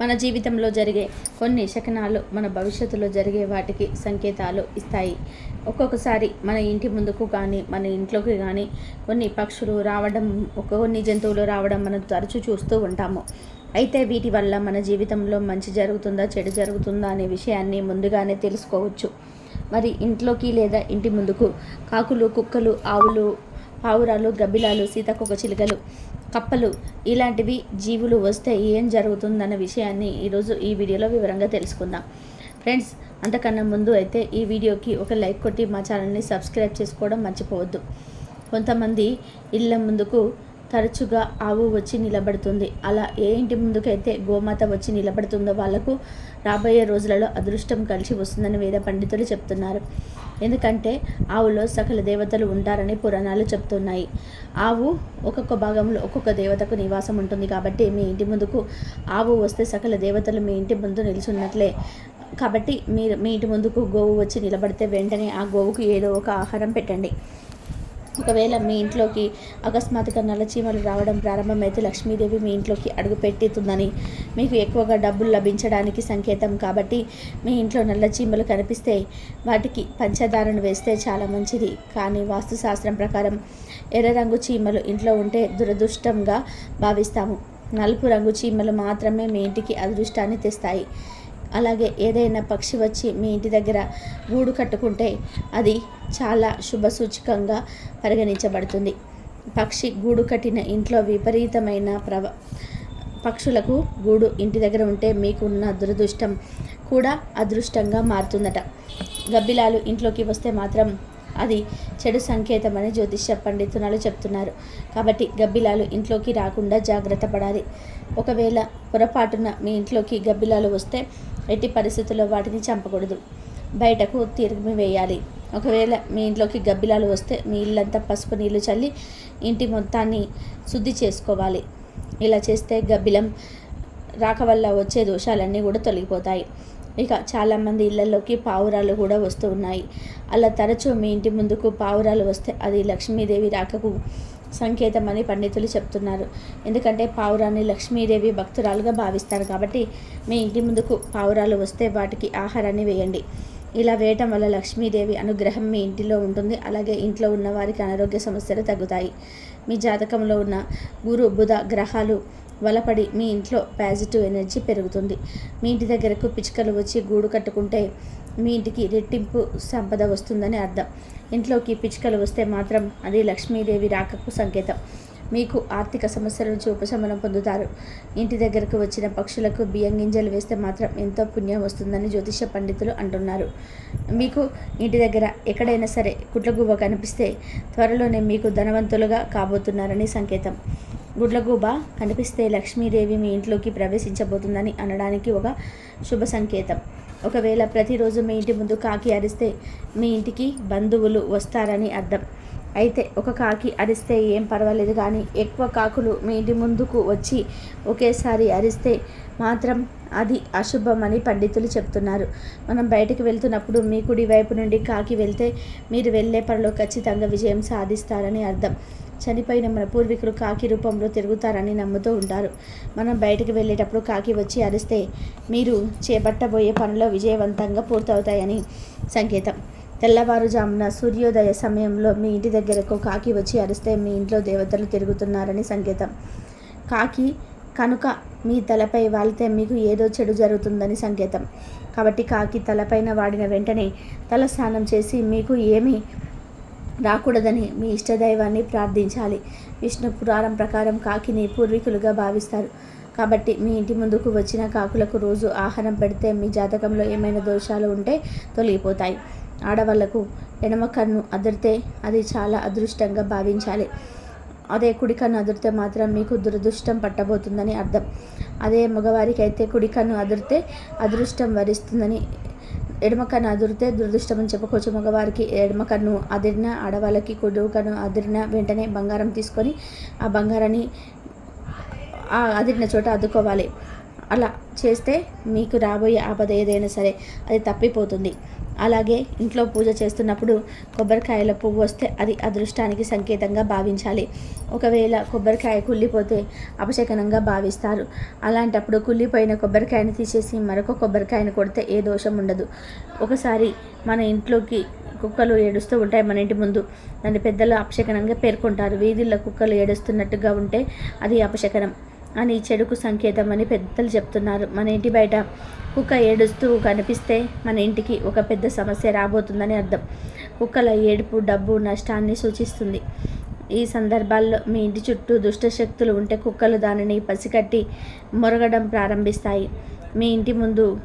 మన జీవితంలో జరిగే కొన్ని శకనాలు మన భవిష్యత్తులో జరిగే వాటికి సంకేతాలు ఇస్తాయి. ఒక్కొక్కసారి మన ఇంటి ముందుకు కానీ మన ఇంట్లోకి కానీ కొన్ని పక్షులు రావడం ఒక కొన్ని జంతువులు రావడం మనం తరచూ చూస్తూ ఉంటాము. అయితే వీటి వల్ల మన జీవితంలో మంచి జరుగుతుందా చెడు జరుగుతుందా అనే విషయాన్ని ముందుగానే తెలుసుకోవచ్చు. మరి ఇంట్లోకి లేదా ఇంటి ముందుకు కాకులు కుక్కలు ఆవులు పావురాలు గబ్బిలాలు సీతకొక చిలుకలు కప్పలు ఇలాంటివి జీవులు వస్తే ఏం జరుగుతుందన్న విషయాన్ని ఈరోజు ఈ వీడియోలో వివరంగా తెలుసుకుందాం. ఫ్రెండ్స్ అంతకన్నా ముందు అయితే ఈ వీడియోకి ఒక లైక్ కొట్టి మా ఛానల్ని సబ్స్క్రైబ్ చేసుకోవడం మర్చిపోవద్దు. కొంతమంది ఇళ్ళ ముందుకు తరచుగా ఆవు వచ్చి నిలబడుతుంది. అలా ఏ ఇంటి ముందుకైతే గోమాత వచ్చి నిలబడుతుందో వాళ్ళకు రాబోయే రోజులలో అదృష్టం కలిసి వస్తుందని వేద పండితులు చెప్తున్నారు. ఎందుకంటే ఆవులో సకల దేవతలు ఉంటారని పురాణాలు చెప్తున్నాయి. ఆవు ఒక్కొక్క భాగంలో ఒక్కొక్క దేవతకు నివాసం ఉంటుంది కాబట్టి మీ ఇంటి ముందుకు ఆవు వస్తే సకల దేవతలు మీ ఇంటి ముందు నిలుచున్నట్లే. కాబట్టి మీరు మీ ఇంటి ముందుకు గోవు వచ్చి నిలబడితే వెంటనే ఆ గోవుకు ఏదో ఒక ఆహారం పెట్టండి. ఒకవేళ మీ ఇంట్లోకి అకస్మాత్తుగా నల్లచీమలు రావడం ప్రారంభమైతే లక్ష్మీదేవి మీ ఇంట్లోకి అడుగుపెట్టుతుందని మీకు ఎక్కువగా డబ్బులు లభించడానికి సంకేతం. కాబట్టి మీ ఇంట్లో నల్లచీమలు కనిపిస్తే వాటికి పంచదారను వేస్తే చాలా మంచిది. కానీ వాస్తుశాస్త్రం ప్రకారం ఎర్ర రంగు చీమలు ఇంట్లో ఉంటే దురదృష్టంగా భావిస్తాము. నలుపు రంగు చీమలు మాత్రమే మీ ఇంటికి అదృష్టాన్ని తెస్తాయి. అలాగే ఏదైనా పక్షి వచ్చి మీ ఇంటి దగ్గర గూడు కట్టుకుంటే అది చాలా శుభసూచకంగా పరిగణించబడుతుంది. పక్షి గూడు కట్టిన ఇంట్లో విపరీతమైన ప్రవ పక్షులకు గూడు ఇంటి దగ్గర ఉంటే మీకున్న దురదృష్టం కూడా అదృష్టంగా మారుతుందట. గబ్బిలాలు ఇంట్లోకి వస్తే మాత్రం అది చెడు సంకేతమని జ్యోతిష్య పండితునాలు చెప్తున్నారు. కాబట్టి గబ్బిలాలు ఇంట్లోకి రాకుండా జాగ్రత్త పడాలి. ఒకవేళ పొరపాటున మీ ఇంట్లోకి గబ్బిలాలు వస్తే ఎట్టి పరిస్థితుల్లో వాటిని చంపకూడదు. బయటకు తిరిగి వేయాలి. ఒకవేళ మీ ఇంట్లోకి గబ్బిలాలు వస్తే మీ ఇల్లంతా పసుపు నీళ్ళు చల్లి ఇంటి మొత్తాన్ని శుద్ధి చేసుకోవాలి. ఇలా చేస్తే గబ్బిలం రాక వల్ల వచ్చే దోషాలన్నీ కూడా తొలగిపోతాయి. ఇక చాలామంది ఇళ్ళలోకి పావురాలు కూడా వస్తూ ఉన్నాయి. అలా తరచూ మీ ఇంటి ముందుకు పావురాలు వస్తే అది లక్ష్మీదేవి రాకకు సంకేతమని పండితులు చెప్తున్నారు. ఎందుకంటే పావురాన్ని లక్ష్మీదేవి భక్తురాలుగా భావిస్తారు కాబట్టి మీ ఇంటి ముందుకు పావురాలు వస్తే వాటికి ఆహారాన్ని వేయండి. ఇలా వేయటం వల్ల లక్ష్మీదేవి అనుగ్రహం మీ ఇంటిలో ఉంటుంది. అలాగే ఇంట్లో ఉన్న వారికి అనారోగ్య సమస్యలు తగ్గుతాయి. మీ జాతకంలో ఉన్న గురు బుధ గ్రహాలు వలపడి మీ ఇంట్లో పాజిటివ్ ఎనర్జీ పెరుగుతుంది. మీ ఇంటి దగ్గరకు పిచ్చుకలు వచ్చి గూడు కట్టుకుంటే మీ ఇంటికి రెట్టింపు సంపద వస్తుందని అర్థం. ఇంట్లోకి పిచ్చుకలు వస్తే మాత్రం అది లక్ష్మీదేవి రాకకు సంకేతం. మీకు ఆర్థిక సమస్యల నుంచి ఉపశమనం పొందుతారు. ఇంటి దగ్గరకు వచ్చిన పక్షులకు బియ్యం గింజలు వేస్తే మాత్రం ఎంతో పుణ్యం వస్తుందని జ్యోతిష పండితులు అంటున్నారు. మీకు ఇంటి దగ్గర ఎక్కడైనా సరే కుట్లగువ్వ కనిపిస్తే త్వరలోనే మీకు ధనవంతులుగా కాబోతున్నారని సంకేతం. గుడ్లగూబ కనిపిస్తే లక్ష్మీదేవి మీ ఇంట్లోకి ప్రవేశించబోతుందని అనడానికి ఒక శుభ సంకేతం. ఒకవేళ ప్రతిరోజు మీ ఇంటి ముందు కాకి అరిస్తే మీ ఇంటికి బంధువులు వస్తారని అర్థం. అయితే ఒక కాకి అరిస్తే ఏం పర్వాలేదు కానీ ఎక్కువ కాకులు మీ ఇంటి ముందుకు వచ్చి ఒకేసారి అరిస్తే మాత్రం అది అశుభమని పండితులు చెప్తున్నారు. మనం బయటకు వెళ్తున్నప్పుడు మీ కుడి వైపు నుండి కాకి వెళ్తే మీరు వెళ్ళే పనిలో ఖచ్చితంగా విజయం సాధిస్తారని అర్థం. చనిపోయిన మన పూర్వీకులు కాకి రూపంలో తిరుగుతారని నమ్ముతూ ఉంటారు. మనం బయటకు వెళ్ళేటప్పుడు కాకి వచ్చి అరిస్తే మీరు చేపట్టబోయే పనులు విజయవంతంగా పూర్తవుతాయని సంకేతం. తెల్లవారుజామున సూర్యోదయ సమయంలో మీ ఇంటి దగ్గరకు కాకి వచ్చి అరిస్తే మీ ఇంట్లో దేవతలు తిరుగుతున్నారని సంకేతం. కాకి కనుక మీ తలపై వాలితే మీకు ఏదో చెడు జరుగుతుందని సంకేతం. కాబట్టి కాకి తలపైన వాడిన వెంటనే తల స్నానం చేసి మీకు ఏమీ రాకూడదని మీ ఇష్టదైవాన్ని ప్రార్థించాలి. విష్ణు పురాణం ప్రకారం కాకిని పూర్వీకులుగా భావిస్తారు. కాబట్టి మీ ఇంటి ముందుకు వచ్చిన కాకులకు రోజు ఆహారం పెడితే మీ జాతకంలో ఏమైనా దోషాలు ఉంటే తొలగిపోతాయి. ఆడవాళ్ళకు ఎడమ కన్ను అదిరితే అది చాలా అదృష్టంగా భావించాలి. అదే కుడి కన్ను అదిరితే మాత్రం మీకు దురదృష్టం పట్టబోతుందని అర్థం. అదే మగవారికి అయితే కుడి కన్ను అదిరితే అదృష్టం వరిస్తుందని ఎడమ కన్ను అదిరితే దురదృష్టమని చెప్పుకోవచ్చు మగవారికి ఎడమ కన్ను అదిరిన ఆడవాళ్ళకి కుడి కన్ను అదిరిన వెంటనే బంగారం తీసుకొని ఆ బంగారాన్ని ఆ అదిరిన చోట అద్దుకోవాలి. అలా చేస్తే మీకు రాబోయే ఆపద ఏదైనా సరే అది తప్పిపోతుంది. అలాగే ఇంట్లో పూజ చేస్తున్నప్పుడు కొబ్బరికాయల పువ్వు వస్తే అది అదృష్టానికి సంకేతంగా భావించాలి. ఒకవేళ కొబ్బరికాయ కుళ్ళిపోతే అపశకనంగా భావిస్తారు. అలాంటప్పుడు కుళ్ళిపోయిన కొబ్బరికాయను తీసేసి మరొక కొబ్బరికాయను కొడితే ఏ దోషం ఉండదు. ఒకసారి మన ఇంట్లోకి కుక్కలు ఏడుస్తూ ఉంటాయి మన ఇంటి ముందు. దాన్ని పెద్దలు అపశకనంగా పేర్కొంటారు. వీధుల్లో కుక్కలు ఏడుస్తున్నట్టుగా ఉంటే అది అపశకనం. అని చెడుకు సంకేతం అని పెద్దలు చెప్తున్నారు. మన ఇంటి బయట కుక్క ఏడుస్తూ కనిపిస్తే మన ఇంటికి ఒక పెద్ద సమస్య రాబోతుందని అర్థం. కుక్కల ఏడుపు డబ్బు నష్టాన్ని సూచిస్తుంది. ఈ సందర్భాల్లో మీ ఇంటి చుట్టూ దుష్ట శక్తులు ఉంటే కుక్కలు దానిని పసికట్టి మొరగడం ప్రారంభిస్తాయి. మీ ఇంటి ముందు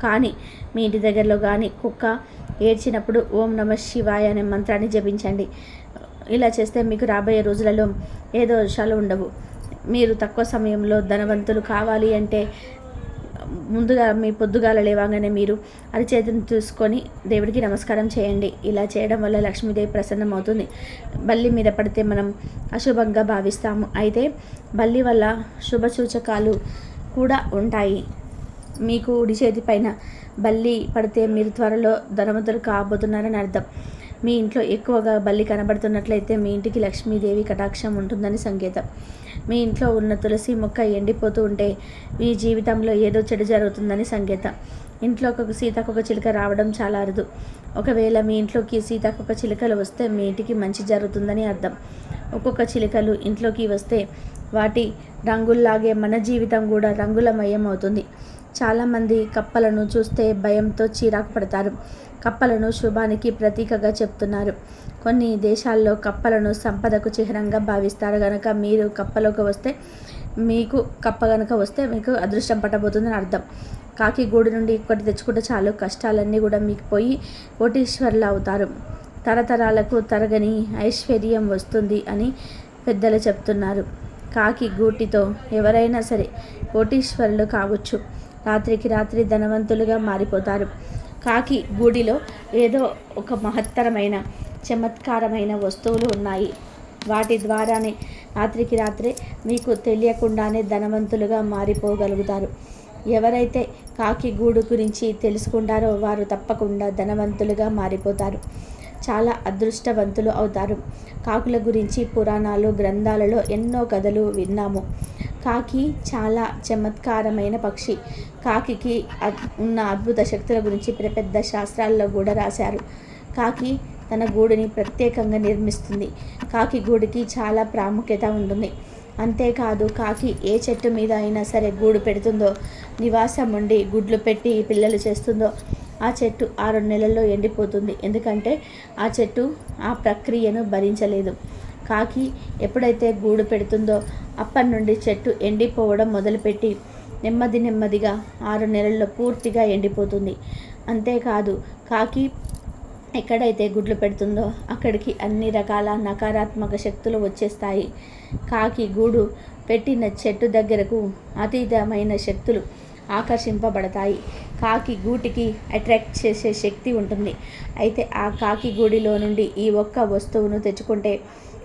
కానీ మీ ఇంటి దగ్గరలో కానీ కుక్క ఏడ్చినప్పుడు ఓం నమ శివాయ అనే మంత్రాన్ని జపించండి. ఇలా చేస్తే మీకు రాబోయే రోజులలో ఏ దోషాలు ఉండవు. మీరు తక్కువ సమయంలో ధనవంతులు కావాలి అంటే ముందుగా మీ పొద్దుగాల లేవాగానే మీరు అరిచేతిని చూసుకొని దేవుడికి నమస్కారం చేయండి. ఇలా చేయడం వల్ల లక్ష్మీదేవి ప్రసన్నం అవుతుంది బల్లి మీద పడితే మనం అశుభంగా భావిస్తాము. అయితే బల్లి వల్ల శుభ సూచకాలు కూడా ఉంటాయి. మీకు ఉడి చేతి పైన బల్లి పడితే మీరు త్వరలో ధనవంతులు కాబోతున్నారని అర్థం. మీ ఇంట్లో ఎక్కువగా బల్లి కనబడుతున్నట్లయితే మీ ఇంటికి లక్ష్మీదేవి కటాక్షం ఉంటుందని సంకేతం. మీ ఇంట్లో ఉన్న తులసి మొక్క ఎండిపోతూ ఉంటే మీ జీవితంలో ఏదో చెడు జరుగుతుందని సంకేతం. ఇంట్లో ఒక సీతాకొక చిలుక రావడం చాలా అరుదు. ఒకవేళ మీ ఇంట్లోకి సీతాకొక చిలుకలు వస్తే మీ ఇంటికి మంచి జరుగుతుందని అర్థం. ఒక్కొక్క చిలుకలు ఇంట్లోకి వస్తే వాటి రంగుల్లాగే మన జీవితం కూడా రంగులమయం అవుతుంది. చాలామంది కప్పలను చూస్తే భయంతో చిరాకు పడతారు. కప్పలను శుభానికి ప్రతీకగా చెప్తున్నారు. కొన్ని దేశాల్లో కప్పలను సంపదకు చిహ్నంగా భావిస్తారు. కనుక మీరు కప్పలోకి వస్తే మీకు కప్ప కనుక వస్తే మీకు అదృష్టం పట్టబోతుందని అర్థం. కాకి గూడు నుండి ఇక్కటి తెచ్చుకుంటే చాలు. కష్టాలన్నీ కూడా మీకు పోయి కోటీశ్వర్లు అవుతారు తరతరాలకు తరగని ఐశ్వర్యం వస్తుంది అని పెద్దలు చెప్తున్నారు. కాకి గూటితో ఎవరైనా సరే కోటీశ్వరులు కావచ్చు. రాత్రికి రాత్రి ధనవంతులుగా మారిపోతారు. కాకి గూడిలో ఏదో ఒక మహత్తరమైన చమత్కారమైన వస్తువులు ఉన్నాయి. వాటి ద్వారానే రాత్రికి రాత్రే మీకు తెలియకుండానే ధనవంతులుగా మారిపోగలుగుతారు. ఎవరైతే కాకి గూడు గురించి తెలుసుకుంటారో వారు తప్పకుండా ధనవంతులుగా మారిపోతారు. చాలా అదృష్టవంతులు అవుతారు. కాకుల గురించి పురాణాలు గ్రంథాలలో ఎన్నో కథలు విన్నాము. కాకి చాలా చమత్కారమైన పక్షి. కాకికి ఉన్న అద్భుత శక్తుల గురించి పెద్ద పెద్ద శాస్త్రాల్లో కూడా రాశారు. కాకి తన గూడుని ప్రత్యేకంగా నిర్మిస్తుంది. కాకి గూడుకి చాలా ప్రాముఖ్యత ఉంటుంది. అంతేకాదు కాకి ఏ చెట్టు మీద అయినా సరే గూడు పెడుతుందో నివాసం ఉండి గుడ్లు పెట్టి పిల్లలు చేస్తుందో ఆ చెట్టు ఆరు నెలల్లో ఎండిపోతుంది. ఎందుకంటే ఆ చెట్టు ఆ ప్రక్రియను భరించలేదు. కాకి ఎప్పుడైతే గూడు పెడుతుందో అప్పటి నుండి చెట్టు ఎండిపోవడం మొదలుపెట్టి నెమ్మది నెమ్మదిగా ఆరు నెలల్లో పూర్తిగా ఎండిపోతుంది. అంతేకాదు కాకి ఎక్కడైతే గుడ్లు పెడుతుందో అక్కడికి అన్ని రకాల నకారాత్మక శక్తులు వచ్చేస్తాయి. కాకి గూడు పెట్టిన చెట్టు దగ్గరకు అతీతమైన శక్తులు ఆకర్షింపబడతాయి. కాకి గూటికి అట్రాక్ట్ చేసే శక్తి ఉంటుంది. అయితే ఆ కాకి గూడిలో నుండి ఈ ఒక్క వస్తువును తెచ్చుకుంటే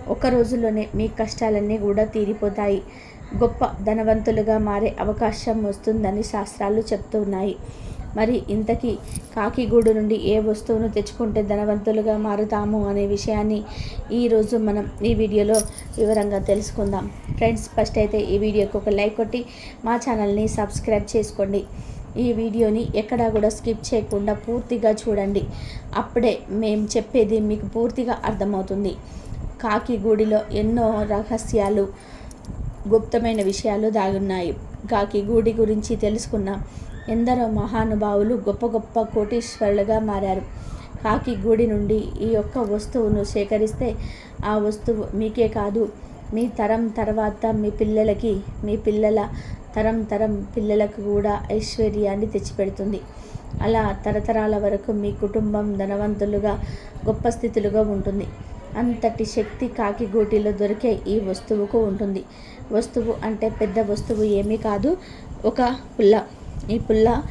ఒక రోజుల్లోనే మీ కష్టాలన్నీ కూడా తీరిపోతాయి. గొప్ప ధనవంతులుగా మారే అవకాశం వస్తుందని శాస్త్రాలు చెప్తున్నాయి. మరి ఇంతకీ కాకిగూడు నుండి ఏ వస్తువును తెచ్చుకుంటే ధనవంతులుగా మారుతాము అనే విషయాన్ని ఈరోజు మనం ఈ వీడియోలో వివరంగా తెలుసుకుందాం. ఫ్రెండ్స్ ఫస్ట్ అయితే ఈ వీడియోకి ఒక లైక్ కొట్టి మా ఛానల్ని సబ్స్క్రైబ్ చేసుకోండి. ఈ వీడియోని ఎక్కడా కూడా స్కిప్ చేయకుండా పూర్తిగా చూడండి. అప్పుడే మేము చెప్పేది మీకు పూర్తిగా అర్థమవుతుంది. కాకిగూడిలో ఎన్నో రహస్యాలు గుప్తమైన విషయాలు దాగున్నాయి. కాకిగూడి గురించి తెలుసుకున్నాం. ఎందరో మహానుభావులు గొప్ప గొప్ప కోటీశ్వరులుగా మారారు. కాకి గూడి నుండి ఈ యొక్క వస్తువును సేకరిస్తే ఆ వస్తువు మీకే కాదు మీ తరం తర్వాత మీ పిల్లలకి మీ పిల్లల తరం తరం పిల్లలకు కూడా ఐశ్వర్యాన్ని తెచ్చిపెడుతుంది. అలా తరతరాల వరకు మీ కుటుంబం ధనవంతులుగా గొప్ప స్థితులుగా ఉంటుంది. అంతటి శక్తి కాకి గూటిలో దొరికే ఈ వస్తువుకు ఉంటుంది. వస్తువు అంటే పెద్ద వస్తువు ఏమీ కాదు ఒక పుల్ల. ఈ పుల్ల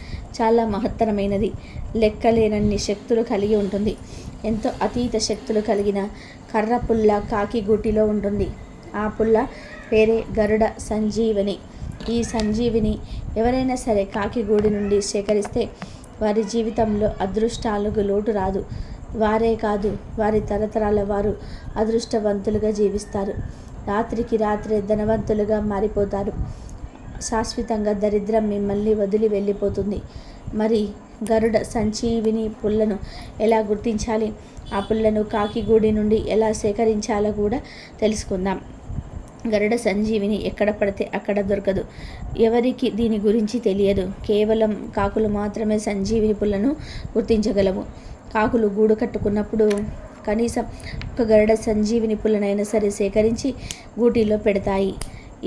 చాలా మహత్తరమైనది. లెక్కలేనన్ని శక్తులు కలిగి ఉంటుంది. ఎంతో అతీత శక్తులు కలిగిన కర్ర పుల్ల కాకిగూటిలో ఉంటుంది. ఆ పుల్ల పేరే గరుడ సంజీవిని. ఈ సంజీవిని ఎవరైనా సరే కాకిగూడి నుండి సేకరిస్తే వారి జీవితంలో అదృష్టాలకు లోటు రాదు. వారే కాదు వారి తరతరాల వారు అదృష్టవంతులుగా జీవిస్తారు. రాత్రికి రాత్రే ధనవంతులుగా మారిపోతారు. శాశ్వతంగా దరిద్రం మిమ్మల్ని వదిలి వెళ్ళిపోతుంది. మరి గరుడ సంజీవిని పుల్లను ఎలా గుర్తించాలి? ఆ పుల్లను కాకిగూడి నుండి ఎలా సేకరించాలో కూడా తెలుసుకుందాం. గరుడ సంజీవిని ఎక్కడ పడితే అక్కడ దొరకదు. ఎవరికి దీని గురించి తెలియదు. కేవలం కాకులు మాత్రమే సంజీవిని పుల్లను గుర్తించగలవు. కాకులు గూడు కట్టుకున్నప్పుడు కనీసం ఒక గరుడ సంజీవిని పుల్లనైనా సరే సేకరించి గూటిలో పెడతాయి.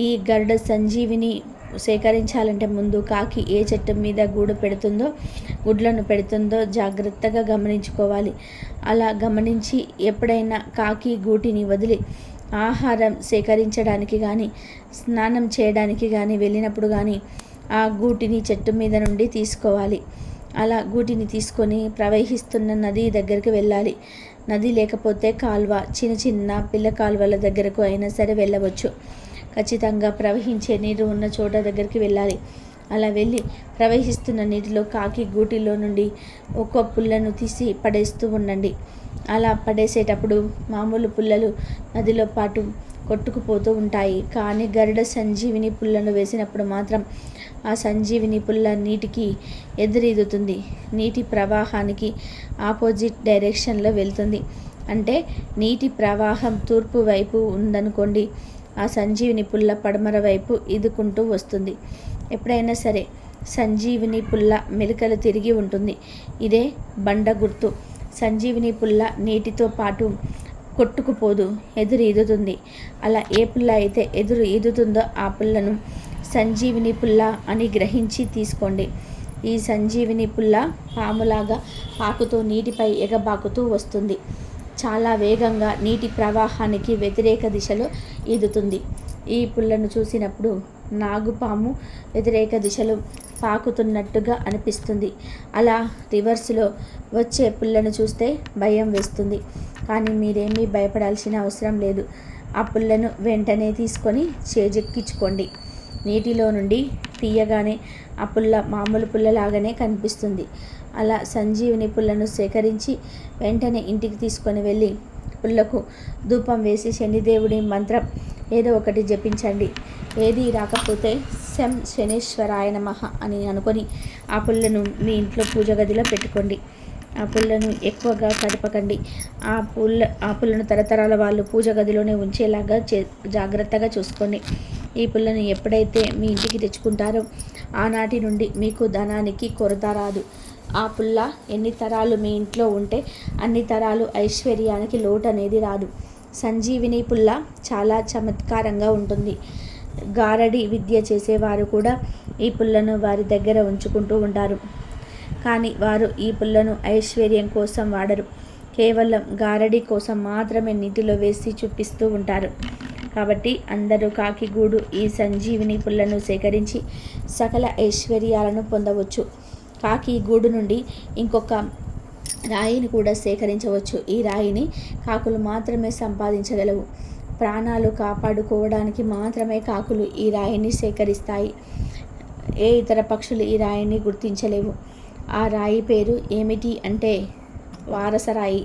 ఈ గరుడ సంజీవిని సేకరించాలంటే ముందు కాకి ఏ చెట్టు మీద గూడు పెడుతుందో గుడ్లను పెడుతుందో జాగ్రత్తగా గమనించుకోవాలి. అలా గమనించి ఎప్పుడైనా కాకి గూటిని వదిలి ఆహారం సేకరించడానికి కానీ స్నానం చేయడానికి కానీ వెళ్ళినప్పుడు కానీ ఆ గూటిని చెట్టు మీద నుండి తీసుకోవాలి. అలా గూటిని తీసుకొని ప్రవహిస్తున్న నది దగ్గరికి వెళ్ళాలి. నది లేకపోతే కాల్వ చిన్న చిన్న పిల్ల కాలువల దగ్గరకు అయినా సరే వెళ్ళవచ్చు. ఖచ్చితంగా ప్రవహించే నీరు ఉన్న చోట దగ్గరికి వెళ్ళాలి. అలా వెళ్ళి ప్రవహిస్తున్న నీటిలో కాకి గూటిలో నుండి ఒక్కో పుల్లను తీసి పడేస్తూ ఉండండి. అలా పడేసేటప్పుడు మామూలు పుల్లలు నదిలో పాటు కొట్టుకుపోతూ ఉంటాయి. కానీ గరుడ సంజీవిని పుల్లను వేసినప్పుడు మాత్రం ఆ సంజీవిని పుల్ల నీటికి ఎదురీదుతుంది. నీటి ప్రవాహానికి ఆపోజిట్ డైరెక్షన్లో వెళ్తుంది. అంటే నీటి ప్రవాహం తూర్పు వైపు ఉందనుకోండి ఆ సంజీవిని పుల్ల పడమర వైపు ఇదుకుంటూ వస్తుంది. ఎప్పుడైనా సరే సంజీవిని పుల్ల మెలికలు తిరిగి ఉంటుంది. ఇదే బండ గుర్తు. సంజీవిని పుల్ల నీటితో పాటు కొట్టుకుపోదు ఎదురు ఈదుతుంది. అలా ఏ పుల్ల అయితే ఎదురు ఈదుతుందో ఆ పుల్లను సంజీవిని పుల్ల అని గ్రహించి తీసుకోండి. ఈ సంజీవిని పుల్ల పాములాగా పాకుతూ నీటిపై ఎగబాకుతూ వస్తుంది. చాలా వేగంగా నీటి ప్రవాహానికి వ్యతిరేక దిశలో ఈదుతుంది. ఈ పుల్లను చూసినప్పుడు నాగుపాము వ్యతిరేక దిశలో పాకుతున్నట్టుగా అనిపిస్తుంది. అలా రివర్స్లో వచ్చే పుల్లను చూస్తే భయం వేస్తుంది. కానీ మీరేమీ భయపడాల్సిన అవసరం లేదు. ఆ పుల్లను వెంటనే తీసుకొని చేజెక్కించుకోండి. నీటిలో నుండి తీయగానే ఆ పుల్ల మామూలు పుల్లలాగానే కనిపిస్తుంది. అలా సంజీవిని పుల్లను సేకరించి వెంటనే ఇంటికి తీసుకొని వెళ్ళి పుల్లకు ధూపం వేసి శనిదేవుడి మంత్రం ఏదో ఒకటి జపించండి. ఏది రాకపోతే శం శనేశ్వరాయ నమః అని అనుకొని ఆ పుల్లను మీ ఇంట్లో పూజ గదిలో పెట్టుకోండి. ఆ పుల్లను ఎక్కువగా కదపకండి. ఆ పుల్ల ఆ పుల్లను తరతరాల వాళ్ళు పూజ గదిలోనే ఉంచేలాగా చే జాగ్రత్తగా చూసుకోండి. ఈ పుల్లను ఎప్పుడైతే మీ ఇంటికి తెచ్చుకుంటారో ఆనాటి నుండి మీకు ధనానికి కొరత రాదు. ఆ పుల్ల ఎన్ని తరాలు మీ ఇంట్లో ఉంటే అన్ని తరాలు ఐశ్వర్యానికి లోటు అనేది రాదు. సంజీవిని పుల్ల చాలా చమత్కారంగా ఉంటుంది. గారడి విద్య చేసేవారు కూడా ఈ పుల్లను వారి దగ్గర ఉంచుకుంటూ ఉంటారు. కానీ వారు ఈ పుల్లను ఐశ్వర్యం కోసం వాడరు. కేవలం గారడి కోసం మాత్రమే నీటిలో వేసి చూపిస్తూ ఉంటారు. కాబట్టి అందరూ కాకిగూడు ఈ సంజీవిని పుల్లను సేకరించి సకల ఐశ్వర్యాలను పొందవచ్చు. కాకి గూడు నుండి ఇంకొక రాయిని కూడా సేకరించవచ్చు. ఈ రాయిని కాకులు మాత్రమే సంపాదించగలవు. ప్రాణాలు కాపాడుకోవడానికి మాత్రమే కాకులు ఈ రాయిని సేకరిస్తాయి. ఏ ఇతర పక్షులు ఈ రాయిని గుర్తించలేవు. ఆ రాయి పేరు ఏమిటి అంటే వారసరాయి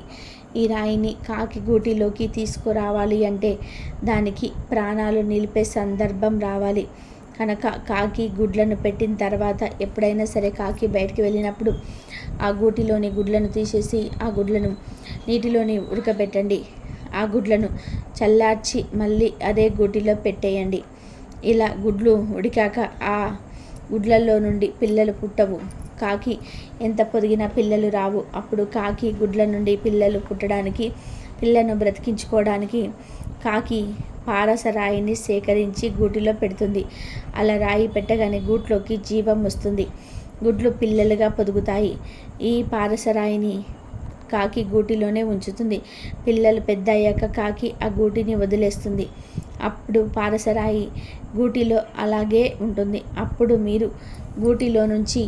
ఈ రాయిని కాకి గూటిలోకి తీసుకురావాలి అంటే దానికి ప్రాణాలు నిలిపే సందర్భం రావాలి. కనుక కాకి గుడ్లను పెట్టిన తర్వాత ఎప్పుడైనా సరే కాకి బయటికి వెళ్ళినప్పుడు ఆ గూటిలోని గుడ్లను తీసేసి ఆ గుడ్లను నీటిలోని ఉడకబెట్టండి. ఆ గుడ్లను చల్లార్చి మళ్ళీ అదే గూటిలో పెట్టేయండి. ఇలా గుడ్లు ఉడికాక ఆ గుడ్లలో నుండి పిల్లలు పుట్టవు. కాకి ఎంత పొదిగినా పిల్లలు రావు. అప్పుడు కాకి గుడ్ల నుండి పిల్లలు పుట్టడానికి పిల్లను బ్రతికించుకోవడానికి కాకి పారస రాయిని సేకరించి గూటిలో పెడుతుంది. అలా రాయి పెట్టగానే గూట్లోకి జీవం వస్తుంది. గుడ్లు పిల్లలుగా పొదుగుతాయి. ఈ పారసరాయిని కాకి గూటిలోనే ఉంచుతుంది. పిల్లలు పెద్ద అయ్యాక కాకి ఆ గూటిని వదిలేస్తుంది. అప్పుడు పారసరాయి గూటిలో అలాగే ఉంటుంది. అప్పుడు మీరు గూటిలో నుంచి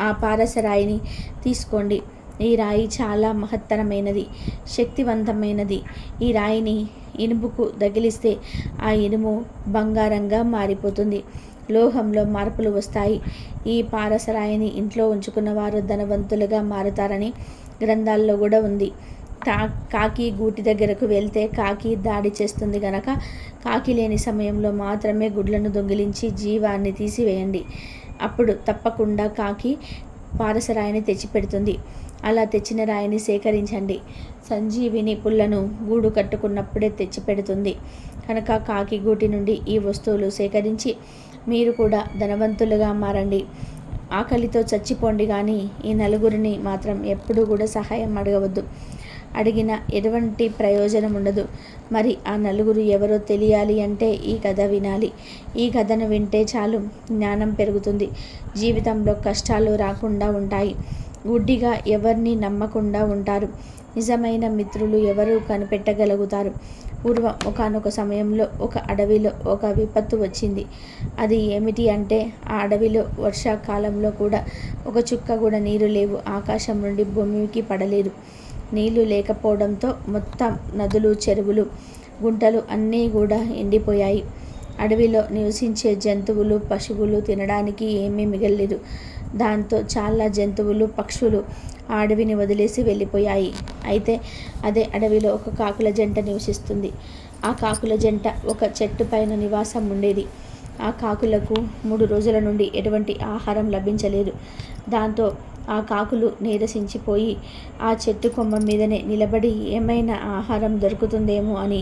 ఆ పారసరాయిని తీసుకోండి. ఈ రాయి చాలా మహత్తరమైనది శక్తివంతమైనది. ఈ రాయిని ఇనుముకు తగిలిస్తే ఆ ఇనుము బంగారంగా మారిపోతుంది. లోహంలో మార్పులు వస్తాయి. ఈ పారసరాయిని ఇంట్లో ఉంచుకున్న వారు ధనవంతులుగా మారుతారని గ్రంథాల్లో కూడా ఉంది. కా కాకి గూటి దగ్గరకు వెళ్తే కాకి దాడి చేస్తుంది గనక కాకి లేని సమయంలో మాత్రమే గుడ్లను దొంగిలించి జీవాన్ని తీసివేయండి. అప్పుడు తప్పకుండా కాకి పారసరాయిని తెచ్చిపెడుతుంది. అలా తెచ్చిన రాయిని సేకరించండి. సంజీవిని పుల్లను గూడు కట్టుకున్నప్పుడే తెచ్చిపెడుతుంది. కనుక కాకి గూటి నుండి ఈ వస్తువులు సేకరించి మీరు కూడా ధనవంతులుగా మారండి. ఆకలితో చచ్చిపోండి కానీ ఈ నలుగురిని మాత్రం ఎప్పుడూ కూడా సహాయం అడగవద్దు. అడిగిన ఎటువంటి ప్రయోజనం ఉండదు. మరి ఆ నలుగురు ఎవరో తెలియాలి అంటే ఈ కథ వినాలి. ఈ కథను వింటే చాలు జ్ఞానం పెరుగుతుంది. జీవితంలో కష్టాలు రాకుండా ఉంటాయి. గుడ్డిగా ఎవరిని నమ్మకుండా ఉంటారు. నిజమైన మిత్రులు ఎవరు కనిపెట్టగలుగుతారు. పూర్వం ఒకనొక సమయంలో ఒక అడవిలో ఒక విపత్తు వచ్చింది. అది ఏమిటి అంటే ఆ అడవిలో వర్షాకాలంలో కూడా ఒక చుక్క కూడా నీరు లేవు. ఆకాశం నుండి భూమికి పడలేదు. నీళ్ళు లేకపోవడంతో మొత్తం నదులు చెరువులు గుంటలు అన్నీ కూడా ఎండిపోయాయి. అడవిలో నివసించే జంతువులు పశువులు తినడానికి ఏమీ మిగలలేదు. దాంతో చాలా జంతువులు పక్షులు ఆ అడవిని వదిలేసి వెళ్ళిపోయాయి. అయితే అదే అడవిలో ఒక కాకుల జంట నివసిస్తుంది. ఆ కాకుల జంట ఒక చెట్టు పైన నివాసం ఉండేది. ఆ కాకులకు మూడు రోజుల నుండి ఎటువంటి ఆహారం లభించలేదు. దాంతో ఆ కాకులు నీరసించిపోయి ఆ చెట్టు కొమ్మ మీదనే నిలబడి ఏమైనా ఆహారం దొరుకుతుందేమో అని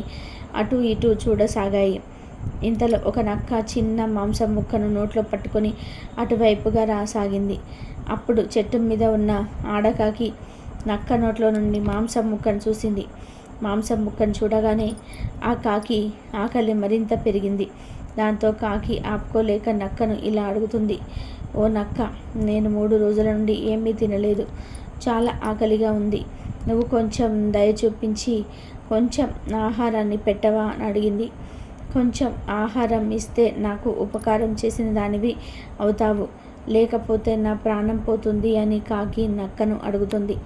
అటు ఇటు చూడసాగాయి. ఇంతలో ఒక నక్క చిన్న మాంసం ముక్కను నోట్లో పట్టుకొని అటువైపుగా రాసాగింది. అప్పుడు చెట్టు మీద ఉన్న ఆడకాకి నక్క నోట్లో నుండి మాంసం ముక్కను చూసింది. మాంసం ముక్కను చూడగానే ఆ కాకి ఆకలి మరింత పెరిగింది. దాంతో కాకి ఆపుకోలేక నక్కను ఇలా అడుగుతుంది. ఓ నక్క నేను మూడు రోజుల నుండి ఏమీ తినలేదు. చాలా ఆకలిగా ఉంది. నువ్వు కొంచెం దయ చూపించి కొంచెం ఆహారాన్ని పెట్టవా అని అడిగింది. కొంచెం ఆహారం ఇస్తే నాకు ఉపకారం చేసిన దానివి అవుతావు. లేకపోతే నా ప్రాణం పోతుంది అని కాకి నక్కను అడుగుతుంది.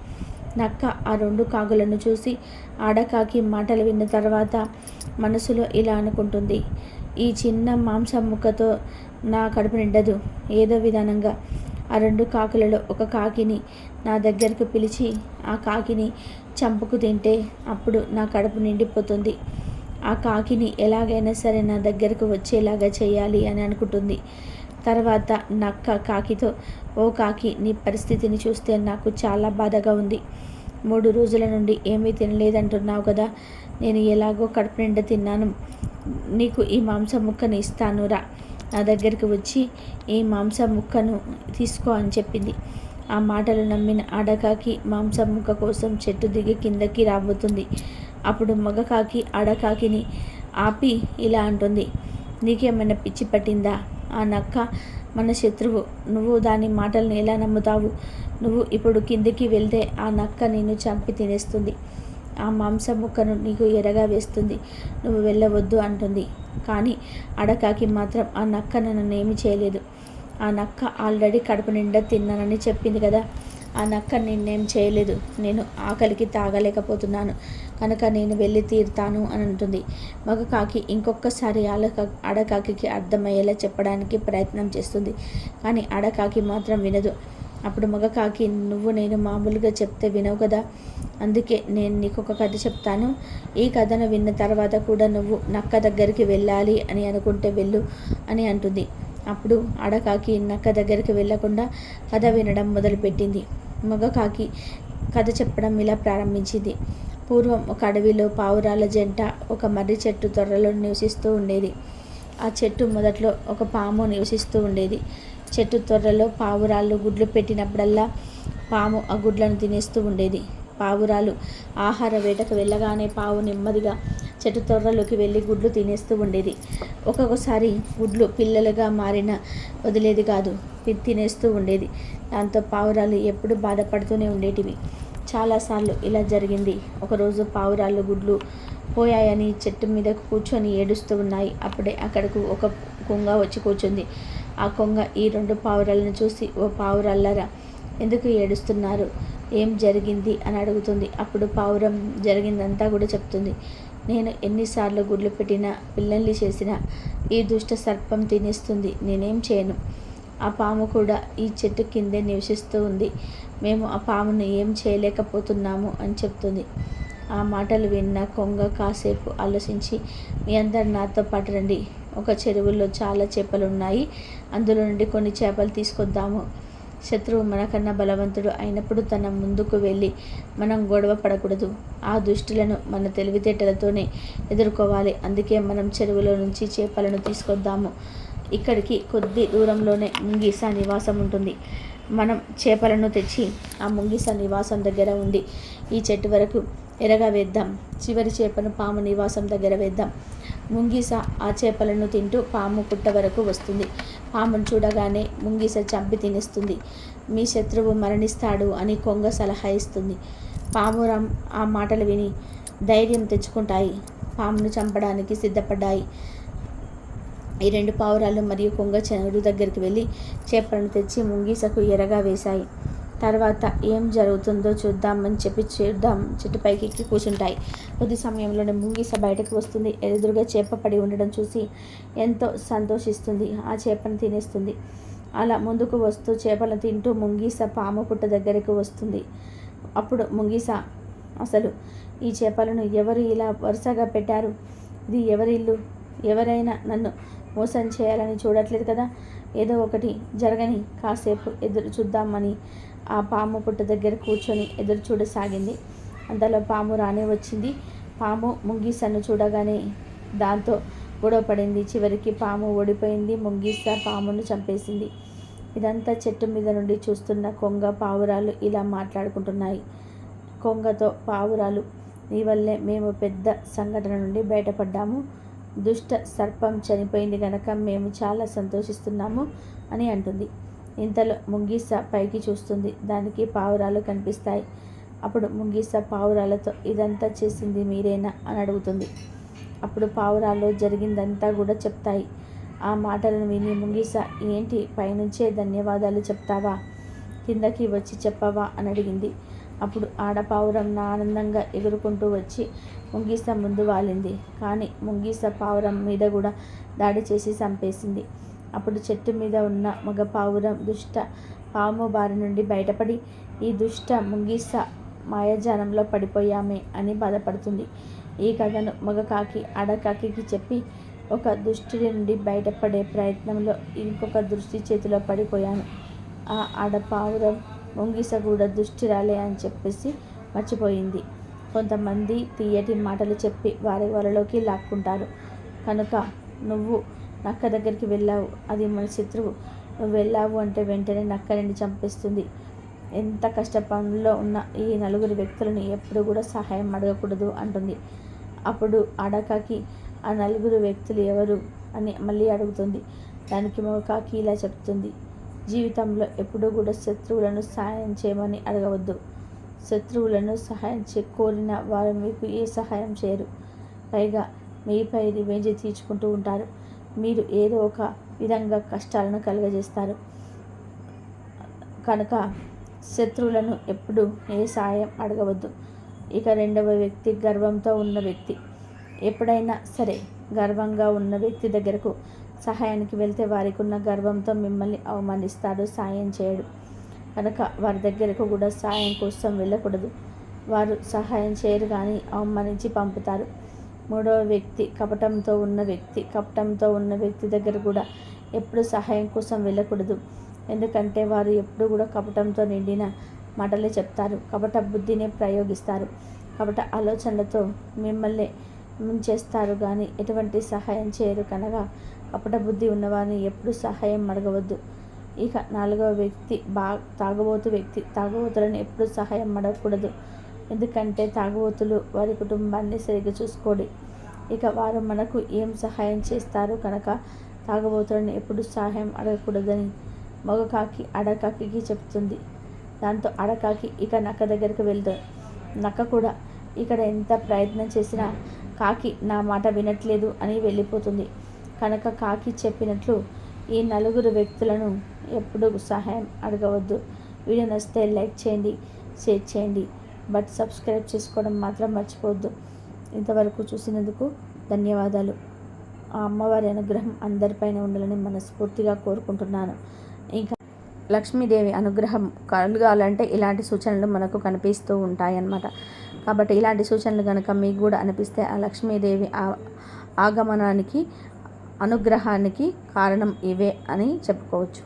నక్క ఆ రెండు కాకులను చూసి ఆడకాకి మాటలు విన్న తర్వాత మనసులో ఇలా అనుకుంటుంది. ఈ చిన్న మాంసం ముక్కతో నా కడుపు నిండదు. ఏదో విధానంగా ఆ రెండు కాకులలో ఒక కాకిని నా దగ్గరకు పిలిచి ఆ కాకిని చంపుకు తింటే అప్పుడు నా కడుపు నిండిపోతుంది. ఆ కాకిని ఎలాగైనా సరే నా దగ్గరకు వచ్చేలాగా చేయాలి అని అనుకుంటుంది. తర్వాత నక్క కాకితో ఓ కాకి నీ పరిస్థితిని చూస్తే నాకు చాలా బాధగా ఉంది. మూడు రోజుల నుండి ఏమీ తినలేదంటున్నావు కదా. నేను ఎలాగో కడుపు నిండా తిన్నాను. నీకు ఈ మాంసం ముక్కను ఇస్తాను రా. నా దగ్గరికి వచ్చి ఈ మాంసం ముక్కను తీసుకో అని చెప్పింది. ఆ మాటలు నమ్మిన ఆడకాకి మాంసం ముక్క కోసం చెట్టు దిగి కిందకి రాబోతుంది. అప్పుడు మగకాకి ఆడకాకిని ఆపి ఇలా అంటుంది. నీకేమైనా పిచ్చి పట్టిందా? ఆ నక్క మన శత్రువు నువ్వు దాని మాటలను ఎలా నమ్ముతావు? నువ్వు ఇప్పుడు కిందికి వెళ్తే ఆ నక్క నిన్ను చంపి తినేస్తుంది. ఆ మాంసం ముక్కను నీకు ఎరగా వేస్తుంది. నువ్వు వెళ్ళవద్దు అంటుంది. కానీ అడకాకి మాత్రం ఆ నక్క నన్ను ఏమి చేయలేదు. ఆ నక్క ఆల్రెడీ కడుపు నిండా తిన్నానని చెప్పింది కదా. ఆ నక్క నిన్నేం చేయలేదు. నేను ఆకలికి తాగలేకపోతున్నాను. కనుక నేను వెళ్ళి తీరుతాను అని అంటుంది. మగ కాకి ఇంకొకసారి ఆడక ఆడకాకి అర్థమయ్యేలా చెప్పడానికి ప్రయత్నం చేస్తుంది. కానీ ఆడకాకి మాత్రం వినదు. అప్పుడు మగ కాకి నువ్వు నేను మామూలుగా చెప్తే వినవు కదా? అందుకే నేను నీకు ఒక కథ చెప్తాను. ఈ కథను విన్న తర్వాత కూడా నువ్వు నక్క దగ్గరికి వెళ్ళాలి అని అనుకుంటే వెళ్ళు అని అంటుంది. అప్పుడు ఆడకాకి నక్క దగ్గరికి వెళ్ళకుండా కథ వినడం మొదలుపెట్టింది. మగ కాకి కథ చెప్పడం ఇలా ప్రారంభించింది. పూర్వం ఒక అడవిలో పావురాల జంట ఒక మర్రి చెట్టు త్వరలో నివసిస్తూ ఉండేది. ఆ చెట్టు మొదట్లో ఒక పాము నివసిస్తూ ఉండేది. చెట్టు త్వరలో పావురాళ్ళు గుడ్లు పెట్టినప్పుడల్లా పాము ఆ గుడ్లను తినేస్తూ ఉండేది. పావురాలు ఆహార వేటకు వెళ్ళగానే పావు నెమ్మదిగా చెట్టు తొర్రలోకి వెళ్ళి గుడ్లు తినేస్తూ ఉండేది. ఒక్కొక్కసారి గుడ్లు పిల్లలుగా మారిన వదిలేది కాదు తినేస్తూ ఉండేది. దాంతో పావురాలు ఎప్పుడు బాధపడుతూనే ఉండేటివి. చాలాసార్లు ఇలా జరిగింది. ఒకరోజు పావురాలు గుడ్లు పోయాయని చెట్టు మీద కూర్చొని ఏడుస్తూ ఉన్నాయి. అప్పుడే అక్కడకు ఒక కొంగ వచ్చి కూర్చుంది. ఆ కొంగ ఈ రెండు పావురాలను చూసి ఓ పావురాళ్ళరా ఎందుకు ఏడుస్తున్నారు? ఏం జరిగింది? అని అడుగుతుంది. అప్పుడు పావురం జరిగిందంతా కూడా చెప్తుంది. నేను ఎన్నిసార్లు గుడ్లు పెట్టినా పిల్లల్ని చేసినా ఈ దుష్ట సర్పం తినేస్తుంది. నేనేం చేయను. ఆ పాము కూడా ఈ చెట్టు కిందే నివసిస్తూ ఉంది. మేము ఆ పామును ఏం చేయలేకపోతున్నాము అని చెప్తుంది. ఆ మాటలు విన్న కొంగ కాసేపు ఆలోచించి మీ అందరు నాతో పాటు రండి. ఒక చెరువులో చాలా చేపలు ఉన్నాయి అందులో నుండి కొన్ని చేపలు తీసుకొద్దాము. శత్రువు మనకన్నా బలవంతుడు అయినప్పుడు తన ముందుకు వెళ్ళి మనం గొడవ పడకూడదు. ఆ దుష్టులను మన తెలివితేటలతోనే ఎదుర్కోవాలి. అందుకే మనం చెరువులో నుంచి చేపలను తీసుకొద్దాము. ఇక్కడికి కొద్ది దూరంలోనే ముంగీస నివాసం ఉంటుంది. మనం చేపలను తెచ్చి ఆ ముంగిస నివాసం దగ్గర ఉంది ఈ చెట్టు వరకు ఎరగా వేద్దాం. చివరి చేపను పాము నివాసం దగ్గర వేద్దాం. ముంగిస ఆ చేపలను తింటూ పాము పుట్ట వరకు వస్తుంది. పామును చూడగానే ముంగీస చంపి తినేస్తుంది. మీ శత్రువు మరణిస్తాడు అని కొంగ సలహా ఇస్తుంది. పామురాం ఆ మాటలు విని ధైర్యం తెచ్చుకుంటాయి. పామును చంపడానికి సిద్ధపడ్డాయి. ఈ రెండు పావురాలు మరియు కొంగ చెరువు దగ్గరికి వెళ్ళి చేపలను తెచ్చి ముంగీసకు ఎరగా వేశాయి. తర్వాత ఏం జరుగుతుందో చూద్దామని చెప్పి చూద్దాం చెట్టుపైకి ఎక్కి కూర్చుంటాయి కొద్ది సమయంలోనే ముంగీస బయటకు వస్తుంది. ఎదురుగా చేప పడి ఉండడం చూసి ఎంతో సంతోషిస్తుంది. ఆ చేపను తినేస్తుంది. అలా ముందుకు వస్తూ చేపలను తింటూ ముంగీస పాము పుట్ట దగ్గరకు వస్తుంది. అప్పుడు ముంగీస అసలు ఈ చేపలను ఎవరు ఇలా వరుసగా పెట్టారు? ఇది ఎవరి ఇల్లు? ఎవరైనా నన్ను మోసం చేయాలని చూడట్లేదు కదా. ఏదో ఒకటి జరగని కాసేపు ఎదురు చూద్దామని ఆ పాము పుట్ట దగ్గర కూర్చొని ఎదురు చూడసాగింది. అంతలో పాము రానే వచ్చింది. పాము ముంగీసను చూడగానే దాంతో గొడవ పడింది చివరికి పాము ఓడిపోయింది. ముంగీస పామును చంపేసింది. ఇదంతా చెట్టు మీద నుండి చూస్తున్న కొంగ పావురాలు ఇలా మాట్లాడుకుంటున్నాయి. కొంగతో పావురాలు నీ వల్లే మేము పెద్ద సంఘటన నుండి బయటపడ్డాము. దుష్ట సర్పం చనిపోయింది గనక మేము చాలా సంతోషిస్తున్నాము అని అంటుంది. ఇంతలో ముంగీస పైకి చూస్తుంది. దానికి పావురాలు కనిపిస్తాయి. అప్పుడు ముంగీస పావురాలతో ఇదంతా చేసింది మీరేనా? అని అడుగుతుంది. అప్పుడు పావురాలు జరిగిందంతా కూడా చెప్తాయి. ఆ మాటలను విని ముంగీస ఏంటి? పైనుంచే ధన్యవాదాలు చెప్తావా? కిందకి వచ్చి చెప్పవా? అని అడిగింది. అప్పుడు ఆడపావురం ఆనందంగా ఎగురుకుంటూ వచ్చి ముంగీస ముందు వాలింది. కానీ ముంగీస పావురం మీద కూడా దాడి చేసి చంపేసింది. అప్పుడు చెట్టు మీద ఉన్న మగ పావురం దుష్ట పాము బారి నుండి బయటపడి ఈ దుష్ట ముంగీస మాయాజాలంలో పడిపోయామే అని బాధపడుతుంది. ఈ కథను మగ కాకి ఆడకాకి చెప్పి ఒక దుష్టి నుండి బయటపడే ప్రయత్నంలో ఇంకొక దృష్టి చేతిలో పడిపోయాను. ఆ ఆడపావురం ముంగిస కూడా దుష్టిరాలే అని చెప్పేసి మర్చిపోయింది. కొంతమంది తీయటి మాటలు చెప్పి వారి వలలోకి లాక్కుంటారు. కనుక నువ్వు నక్క దగ్గరికి వెళ్ళావు. అది మన శత్రువు. నువ్వు వెళ్ళావు అంటే వెంటనే నక్క నిన్ను చంపేస్తుంది. ఎంత కష్టపంలో ఉన్న ఈ నలుగురు వ్యక్తులను ఎప్పుడు కూడా సహాయం అడగకూడదు అంటుంది. అప్పుడు అడకాకి ఆ నలుగురు వ్యక్తులు ఎవరు అని మళ్ళీ అడుగుతుంది. దానికి మొకాకి ఇలా చెప్తుంది. జీవితంలో ఎప్పుడూ కూడా శత్రువులను సహాయం చేయమని అడగవద్దు. శత్రువులను సహాయం చే కోరిన వారు మీకు ఏ సహాయం చేయరు. పైగా మీపై రివెంజ్ తీర్చుకుంటూ ఉంటారు. మీరు ఏదో ఒక విధంగా కష్టాలను కలుగజేస్తారు. కనుక శత్రువులను ఎప్పుడు ఏ సహాయం అడగవద్దు. ఇక రెండవ వ్యక్తి గర్వంతో ఉన్న వ్యక్తి. ఎప్పుడైనా సరే గర్వంగా ఉన్న వ్యక్తి దగ్గరకు సహాయానికి వెళ్తే వారికి ఉన్న గర్వంతో మిమ్మల్ని అవమానిస్తాడు సాయం చేయడు. కనుక వారి దగ్గరకు కూడా సాయం కోసం వెళ్ళకూడదు. వారు సహాయం చేయరు కానీ అవమానించి పంపుతారు. మూడవ వ్యక్తి కపటంతో ఉన్న వ్యక్తి కపటంతో ఉన్న వ్యక్తి దగ్గర కూడా ఎప్పుడు సహాయం కోసం వెళ్ళకూడదు. ఎందుకంటే వారు ఎప్పుడు కూడా కపటంతో నిండిన మాటలే చెప్తారు. కపట బుద్ధిని ప్రయోగిస్తారు. కపట ఆలోచనలతో మిమ్మల్ని ముంచేస్తారు కానీ ఎటువంటి సహాయం చేయరు కనుక కపట బుద్ధి ఉన్నవారిని ఎప్పుడు సహాయం అడగవద్దు. ఇక నాలుగవ వ్యక్తి బా తాగుబోతు వ్యక్తి తాగుబోతులను ఎప్పుడు సహాయం అడగకూడదు. ఎందుకంటే తాగుబోతులు వారి కుటుంబాన్ని సరిగ్గా చూసుకోండి. ఇక వారు మనకు ఏం సహాయం చేస్తారు కనుక తాగుబోతులను ఎప్పుడు సహాయం అడగకూడదని మగకాకి అడకాకి చెప్తుంది. దాంతో అడకాకి ఇక నక్క దగ్గరికి వెళ్తుంది. నక్క కూడా ఇక్కడ ఎంత ప్రయత్నం చేసినా కాకి నా మాట వినట్లేదు అని వెళ్ళిపోతుంది. కనుక కాకి చెప్పినట్లు ఈ నలుగురు వ్యక్తులను ఎప్పుడూ సహాయం అడగవద్దు. వీడియో నచ్చితే లైక్ చేయండి షేర్ చేయండి బట్ సబ్స్క్రైబ్ చేసుకోవడం మాత్రం మర్చిపోవద్దు. ఇంతవరకు చూసినందుకు ధన్యవాదాలు. ఆ అమ్మవారి అనుగ్రహం అందరిపైన ఉండాలని మనస్ఫూర్తిగా కోరుకుంటున్నాను. ఇంకా లక్ష్మీదేవి అనుగ్రహం కలగాలంటే ఇలాంటి సూచనలు మనకు కనిపిస్తూ ఉంటాయి అన్నమాట కాబట్టి ఇలాంటి సూచనలు కనుక మీకు కూడా అనిపిస్తే ఆ లక్ష్మీదేవి ఆగమనానికి అనుగ్రహానికి కారణం ఇవే అని చెప్పుకోవచ్చు.